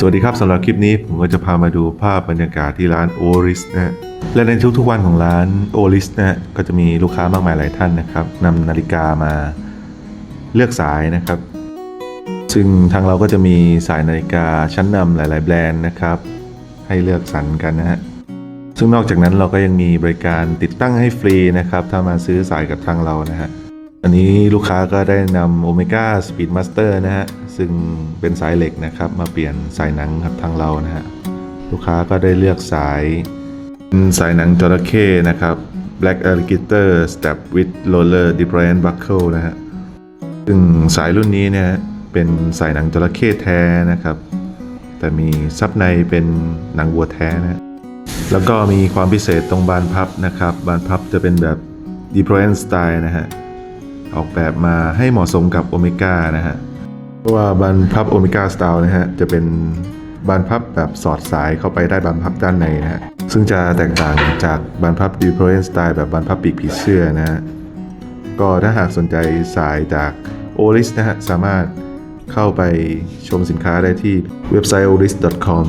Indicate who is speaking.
Speaker 1: สวัสดีครับสำหรับคลิปนี้ผมก็จะพามาดูภาพบรรยากาศที่ร้านโอริสนะฮะและในทุกๆวันของร้านโอริสนะก็จะมีลูกค้ามากมายหลายท่านนะครับนำนาฬิกามาเลือกสายนะครับ ซึ่งทางเราก็จะมีสายนาฬิกาชั้นนำหลาย ๆ แบรนด์นะครับ ให้เลือกสรรกันนะฮะซึ่งนอกจากนั้นเราก็ยังมีบริการติดตั้งให้ฟรีนะครับ ถ้ามาซื้อสายกับทางเรานะฮะอันนี้ลูกค้าก็ได้นำ Omega Speed Master นะฮะ ซึ่งเป็นสายเหล็กนะครับ มาเปลี่ยนสายหนังครับทางเรานะฮะลูกค้าก็ได้เลือกสายเป็นสายหนังจระเข้นะครับ Black Alligator Step with Roller Different Buckle นะฮะซึ่งสายรุ่นนี้เนี่ยเป็นสายหนังจระเข้แท้นะครับ แต่มีซับในเป็นหนังวัวแท้นะฮะแล้วก็มีความพิเศษตรงบานพับนะครับ บานพับจะเป็นแบบ d e p r o n Style นะฮะออกแบบมาให้เหมาะสมกับโอเมก้านะฮะ ว่าบานพับโอเมก้าสไตล์นะฮะ จะเป็นบานพับแบบสอดสายเข้าไปได้บานพับด้านในนะฮะ ซึ่งจะแตกต่างจากบานพับ d e p r o n Style แบบบานพับปีกผีเสื้อนะฮะ ก็ถ้าหากสนใจสายจากโอริสนะฮะ สามารถเข้าไปชมสินค้าได้ที่เว็บไซต์ oris.com